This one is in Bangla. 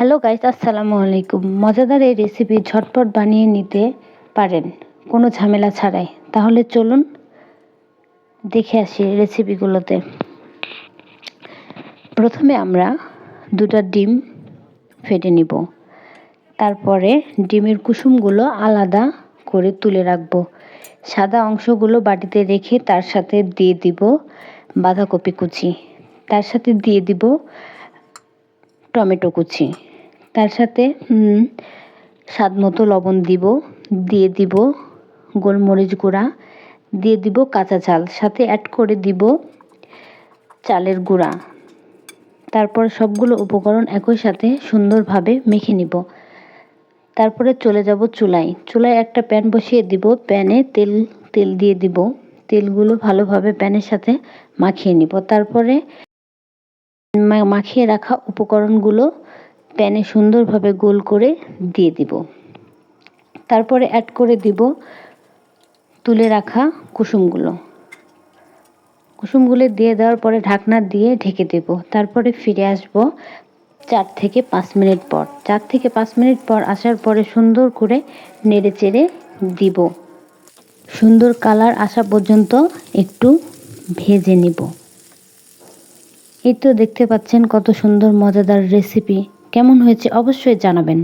হ্যালো গাইস আসসালামু আলাইকুম মজাদার এই রেসিপি ঝটপট বানিয়ে নিতে পারেন। কোনো ঝামেলা ছাড়াই। তাহলে চলুন দেখে আসি রেসিপিগুলোতে প্রথমে আমরা দুটা ডিম ফেটে নিব। তারপরে ডিমের কুসুমগুলো আলাদা করে তুলে রাখব। সাদা অংশগুলো বাটিতে রেখে তার সাথে দিয়ে দিব বাঁধাকপি কুচি। তার সাথে দিয়ে দিব টমেটো কুচি। তার সাথে স্বাদ মতো লবণ দিব, দিয়ে দিব গোলমরিচ গুঁড়া, দিয়ে দিব কাঁচা চাল, সাথে অ্যাড করে দিব চালের গুঁড়া। তারপর সবগুলো উপকরণ একই সাথে সুন্দরভাবে মেখে নিব। তারপরে চলে যাব চুলায়। চুলায় একটা প্যান বসিয়ে দিব, প্যানে তেল তেল দিয়ে দিব। তেলগুলো ভালোভাবে প্যানের সাথে মাখিয়ে নিব। তারপরে মাখিয়ে রাখা উপকরণগুলো প্যানে সুন্দরভাবে গোল করে দিয়ে দিব। তারপরে অ্যাড করে দিব তুলে রাখা কুসুমগুলো। কুসুমগুলো দিয়ে দেওয়ার পরে ঢাকনা দিয়ে ঢেকে দেব। তারপরে ফিরে আসব চার থেকে পাঁচ মিনিট পর। চার থেকে পাঁচ মিনিট পর আসার পরে সুন্দর করে নেড়ে চেড়ে দিব। সুন্দর কালার আসা পর্যন্ত একটু ভেজে নিব। এই তো দেখতে পাচ্ছেন কত সুন্দর, মজাদার রেসিপি কেমন হয়েছে অবশ্যই জানাবেন।